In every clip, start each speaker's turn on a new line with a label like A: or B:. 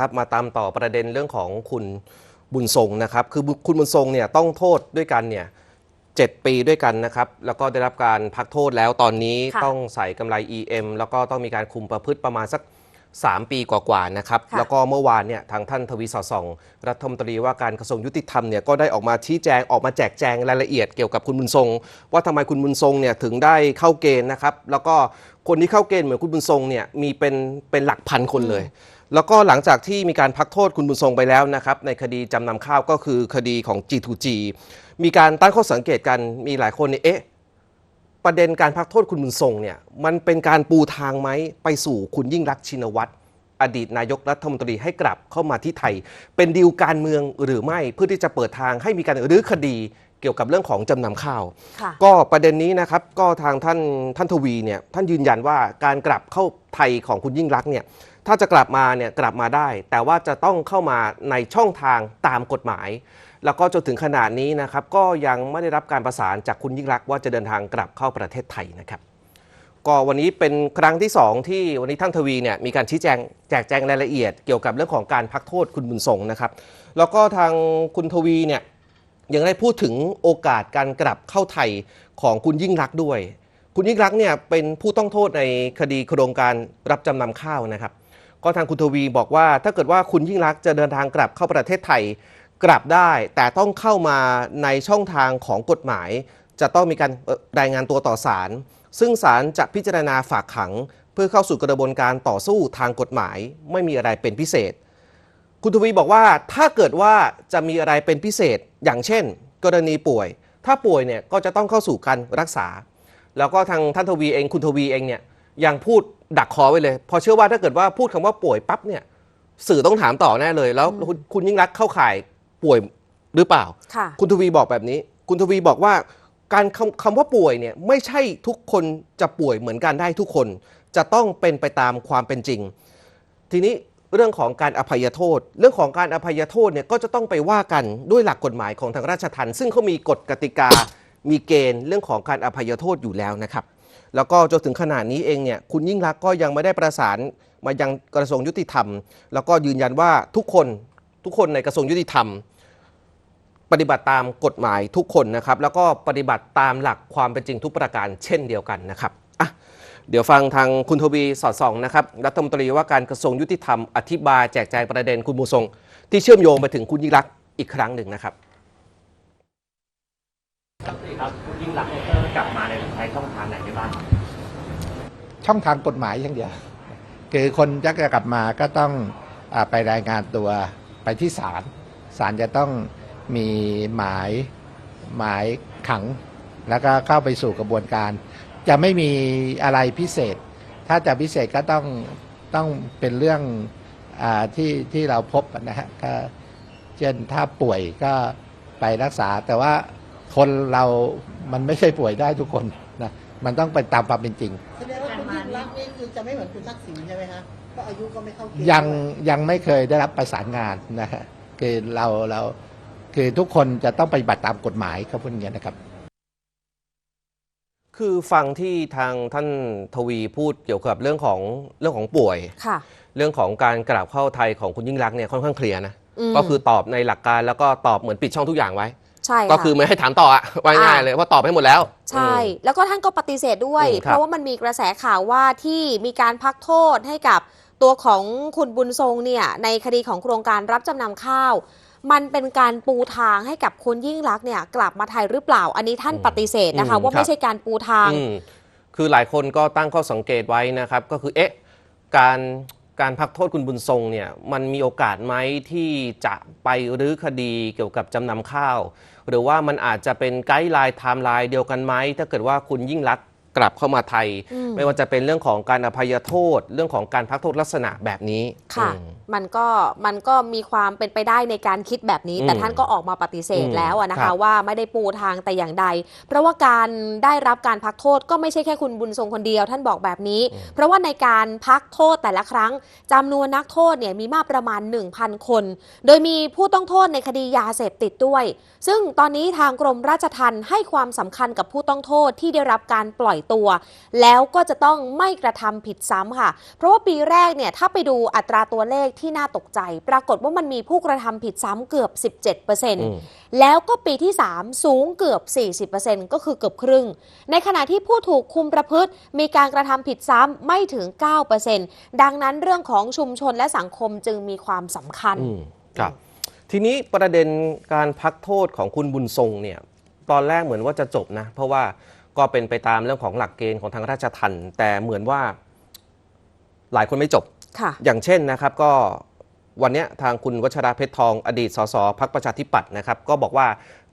A: ครับมาตามต่อประเด็นเรื่องของคุณบุญทรงนะครับ คือบุคุณบุญทรงเนี่ยต้องโทษด้วยกันเนี่ยเจ็ดปีด้วยกันนะครับ แล้วก็ได้รับการพักโทษแล้วตอนนี้
B: ค่ะ
A: ต้องใส่กำไร EM แล้วก็ต้องมีการคุมประพฤติประมาณสัก 3 ปีกว่าๆนะครับ
B: ค่ะ
A: แล้วก็เมื่อวานเนี่ยทางท่านทวีสอดส่อง รัฐมนตรีว่าการกระทรวงยุติธรรมเนี่ยก็ได้ออกมาชี้แจงออกมาแจกแจงรายละเอียดเกี่ยวกับคุณบุญทรง ว่าทำไมคุณบุญทรงเนี่ยถึงได้เข้าเกณฑ์นะครับ แล้วก็คนที่เข้าเกณฑ์เหมือนคุณบุญทรงเนี่ยมีเป็นเป็นหลักพันคนเลย แล้วก็หลังจากที่มีการพักโทษคุณบุญทรงไปแล้วนะครับ ในคดีจำนำข้าวก็คือคดีของ G2G มีการตั้งข้อสังเกตกันมีหลายคนเนี่ยเอ๊ะประเด็นการพักโทษคุณบุญทรงเนี่ยมันเป็นการปูทางไหมไปสู่คุณยิ่งรักษณ์ชินวัตรอดีตนายกรัฐมนตรีให้กลับเข้ามาที่ไทย เป็นดีลการเมืองหรือไม่เพื่อที่จะเปิดทางให้มีการรื้อคดีเกี่ยวกับเรื่องของจำนำข้าว
B: ค่ะ
A: ก็ประเด็นนี้นะครับก็ทางท่านท่านทวีเนี่ยท่านยืนยันว่าการกลับเข้าไทยของคุณยิ่งรักษณ์เนี่ย ถ้าจะกลับมาเนี่ยกลับมาได้ แต่ว่าจะต้องเข้ามาในช่องทางตามกฎหมาย แล้วก็จนถึงขนาดนี้นะครับก็ยังไม่ได้รับการประสานจากคุณยิ่งรักว่าจะเดินทางกลับเข้าประเทศไทยนะครับก็วันนี้เป็นครั้งที่ 2 ที่วันนี้ท่านทวีเนี่ยมีการชี้แจงแจกแจงรายละเอียดเกี่ยวกับเรื่องของการพักโทษคุณบุญทรงนะครับ แล้วก็ทางคุณทวีเนี่ยยังได้พูดถึงโอกาสการกลับเข้าไทยของคุณยิ่งรักด้วย คุณยิ่งรักเนี่ยเป็นผู้ต้องโทษในคดีโครงการรับจำนำข้าวนะครับ ก็ทางคุณทวีบอกว่า ถ้าเกิดว่าคุณยิ่งรักจะเดินทางกลับเข้าประเทศไทยกลับได้ แต่ต้องเข้ามาในช่องทางของกฎหมาย จะต้องมีการรายงานตัวต่อศาลซึ่งศาลจะพิจารณาฝากขัง เพื่อเข้าสู่กระบวนการต่อสู้ทางกฎหมาย ไม่มีอะไรเป็นพิเศษ คุณทวีบอกว่าถ้าเกิดว่าจะมีอะไรเป็นพิเศษ อย่างเช่น กรณีป่วย ถ้าป่วยเนี่ยก็จะต้องเข้าสู่การรักษา แล้วก็ทางท่านทวีเองคุณทวีเองเนี่ยยังพูด ดักคอไว้เลยเพอเชื่อว่าถ้าเกิดว่าพูดคำว่าป่วยปั๊บเนี่ย สื่อต้องถามต่อแน่เลย แล้วคุณคุณยิ่งรักษณ์เข้าข่ายป่วยหรือเปล่า
B: ค่ะ
A: คุณทวีบอกแบบนี้ คุณทวีบอกว่า การคำคำว่าป่วยเนี่ยไม่ใช่ทุกคนจะป่วยเหมือนกันได้ทุกคน จะต้องเป็นไปตามความเป็นจริง ทีนี้เรื่องของการอภัยโทษ เรื่องของการอภัยโทษเนี่ยก็จะต้องไปว่ากันด้วยหลักกฎหมายของทางราชทัณฑ์ซึ่งเขามีกฎกติกา มีเกณฑ์เรื่องของการอภัยโทษอยู่แล้วนะครับ แล้วก็จนถึงขนาดนี้เองเนี่ยคุณยิ่งรักก็ยังไม่ได้ประสานมายังกระทรวงยุติธรรม แล้วก็ยืนยันว่าทุกคนทุกคนในกระทรวงยุติธรรม ปฏิบัติตามกฎหมายทุกคนนะครับ แล้วก็ปฏิบัติตามหลักความเป็นจริงทุกประการเช่นเดียวกันนะครับอะเดี๋ยวฟังทางคุณทวีสอดส่องนะครับรัฐมนตรีว่าการกระทรวงยุติธรรมอธิบายแจกแจงประเด็นคุณบุญทรงที่เชื่อมโยงไปถึงคุณยิ่งรักอีกครั้งหนึ่งนะครับ
C: ครับยิ่งรักเนี่ยกลับมาในใช้ช่องทางไหนได้บ้าง
D: ช่องทางกฎหมายอย่างเดียว คือคนจะกลับมาก็ต้องอไปรายงานตัวไปที่ศาล ศาลจะต้องมีหมายหมายขัง แล้วก็เข้าไปสู่กระบวนการ จะไม่มีอะไรพิเศษ ถ้าจะพิเศษก็ต้องต้องเป็นเรื่องอที่ที่เราพบนะฮะก็เช่นถ้าป่วยก็ไปรักษาแต่ว่า คนเรามันไม่ใช่ป่วยได้ทุกคนนะมันต้องไปตามความเป็นจริง
E: แสดงว่าคุณยิ่งรักษณ์นี่คือจะไม่เหมือนคุณทักษิณใช่ไหมคะเพราะอายุก็ไม่เข้าเกณฑ์
D: ยัง
E: ด้วย
D: ยังไม่เคยได้รับประสานงานนะฮะคือเราเราคือทุกคนจะต้องปฏิบัติตามกฎหมายเขาพูดอย่างนี้ยนะครับ
A: คือฟังที่ทางท่านทวีพูดเกี่ยวกับเรื่องของเรื่องของป่วย
B: ค่ะ
A: เรื่องของการกลับเข้าไทยของคุณยิ่งรักษณ์เนี่ยค่อนข้างเคลียร์นะ
B: ม
A: ก็คือตอบในหลักการแล้วก็ตอบเหมือนปิดช่องทุกอย่างไว้
B: ใช่
A: ก็ะคือไม่ให้ถามต่ออะว่าง่ายๆเลยว่าตอบให้หมดแล้ว
B: ใช่ แล้วก็ท่านก็ปฏิเสธด้วย
A: อืมครับ
B: เพราะว่ามันมีกระแสข่าวว่าที่มีการพักโทษให้กับตัวของคุณบุญทรงเนี่ยในคดีของโครงการรับจำนำข้าว มันเป็นการปูทางให้กับคุณยิ่งรักษณ์เนี่ยกลับมาไทยหรือเปล่า อันนี้ท่านปฏิเสธนะคะ
A: อืม
B: ว่า
A: ครั
B: ไม่
A: บ
B: ใช่การปูทาง
A: อืมคือหลายคนก็ตั้งข้อสังเกตไว้นะครับ ก็คือเอ๊ะ การ การพักโทษคุณบุญทรงเนี่ยมันมีโอกาสไหมที่จะไปรื้อคดีเกี่ยวกับจำนำข้าว หรือว่ามันอาจจะเป็นไกด์ไลน์ไทม์ไลน์เดียวกันไหมถ้าเกิดว่าคุณยิ่งรักษณ์ กลับเข้ามาไทย
B: อืม
A: ไม่ว่าจะเป็นเรื่องของการอภัยโทษ เรื่องของการพักโทษลักษณะแบบนี้
B: ค่ะ
A: อืม
B: มันก็มันก็มีความเป็นไปได้ในการคิดแบบนี้ แต่
A: อืม
B: ท่านก็ออกมาปฏิเสธ
A: อืม
B: แล้วอะนะ
A: ครั
B: คะ
A: บ
B: ว่าไม่ได้ปูทางแต่อย่างใด เพราะว่าการได้รับการพักโทษก็ไม่ใช่แค่คุณบุญทรงคนเดียว ท่านบอกแบบนี้ เพราะว่าในการพักโทษแต่ละครั้งจำนวนนักโทษเนี่ยมีมากประมาณ 1,000 คน โดยมีผู้ต้องโทษในคดียาเสพติดด้วย ซึ่งตอนนี้ทางกรมราชทัณฑ์ให้ความสำคัญกับผู้ต้องโทษที่ได้รับการปล่อยตัว แล้วก็จะต้องไม่กระทำผิดซ้ำค่ะ เพราะว่าปีแรกเนี่ยถ้าไปดูอัตราตัวเลขที่น่าตกใจ ปรากฏว่ามันมีผู้กระทำผิดซ้ำเกือบ 17%แล้วก็ปีที่ 3 สูงเกือบ 40%ก็คือเกือบครึ่ง ในขณะที่ผู้ถูกคุมประพฤติ มีการกระทำผิดซ้ำไม่ถึง 9%ดังนั้นเรื่องของชุมชนและสังคมจึงมีความสำคัญ
A: อืมครับทีนี้ประเด็นการพักโทษของคุณบุญทรงเนี่ยตอนแรกเหมือนว่าจะจบนะ เพราะว่า ก็เป็นไปตามเรื่องของหลักเกณฑ์ของทางราชทัณฑ์แต่เหมือนว่าหลายคนไม่จบ
B: ค่ะ
A: อย่างเช่นนะครับก็วันเนี้ยทางคุณวัชราเพชรทองอดีตสสพักประชาธิปัตย์นะครับ ก็บอกว่า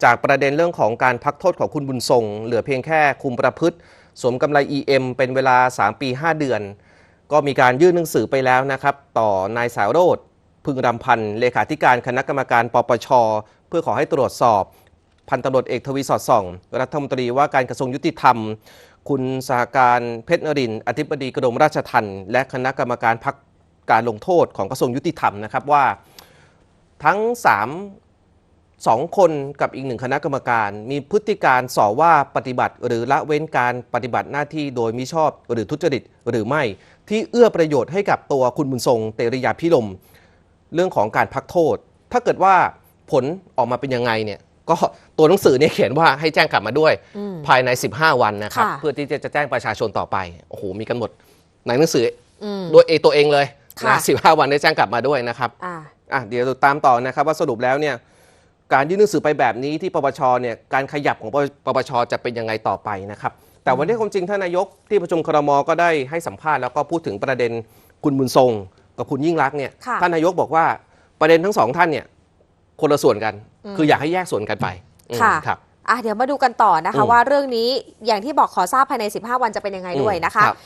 A: จากประเด็นเรื่องของการพักโทษของคุณบุญทรง เหลือเพียงแค่คุมประพฤติสวมกำไร EM เป็นเวลา 3 ปี 5 เดือน ก็มีการยื่นหนังสือไปแล้วนะครับ ต่อนายสาวโรธพึงรำพันธ์เลขาธิการคณะกรรมการปปช เพื่อขอให้ตรวจสอบ พันตำรวจเอกทวีสอดส่อง รัฐมนตรีว่าการกระทรวงยุติธรรม คุณสหการเพชรนรินทร์อธิบดีกรมราชทัณฑ์และคณะกรรมการพักการลงโทษของกระทรวงยุติธรรมนะครับว่าทั้ง3สองคนกับอีกหนึ่งคณะกรรมการ มีพฤติการส่อว่าปฏิบัติ หรือละเว้นการปฏิบัติหน้าที่โดยมิชอบหรือทุจริตหรือไม่ ที่เอื้อประโยชน์ให้กับตัวคุณบุญทรงเตริยาพิรมเรื่องของการพักโทษ ถ้าเกิดว่าผลออกมาเป็นยังไงเนี่ย ก็ตัวหนังสือเนี่ยเขียนว่าให้แจ้งกลับมาด้วย
B: อืม
A: ภายใน 15 วันนะครับ
B: ค่ะ
A: เพื่อที่จะแจ้งประชาชนต่อไปโอ้โหมีกำหนดในหนังสือ
B: อืม
A: โดยเองตัวเองเลย
B: ค่ะ
A: นะ15วันได้แจ้งกลับมาด้วยนะครับ
B: อ่า
A: อะเดี๋ยวตามต่อนะครับว่าสรุปแล้วเนี่ยการยื่นหนังสือไปแบบนี้ที่ปปชเนี่ยการขยับของปปชจะเป็นยังไงต่อไปนะครับ แต่วันนี้ความจริงท่านนายกที่ประชุมครมก็ได้ให้สัมภาษณ์แล้วก็พูดถึงประเด็นคุณบุญทรงกับคุณยิ่งรักษณ์เนี่ย
B: ค่ะ
A: ท่านนายกบอกว่าประเด็นทั้งสองท่านเนี่ย คนละส่วนกัน
B: อืม
A: คืออยากให้แยกส่วนกันไปอืม
B: ค่ะ
A: ครับ
B: อะเดี๋ยวมาดูกันต่อนะคะ
A: อืม
B: ว่าเรื่องนี้อย่างที่บอกขอทราบภายใน 15 วันจะเป็นยังไงด้วยนะคะ
A: ครับ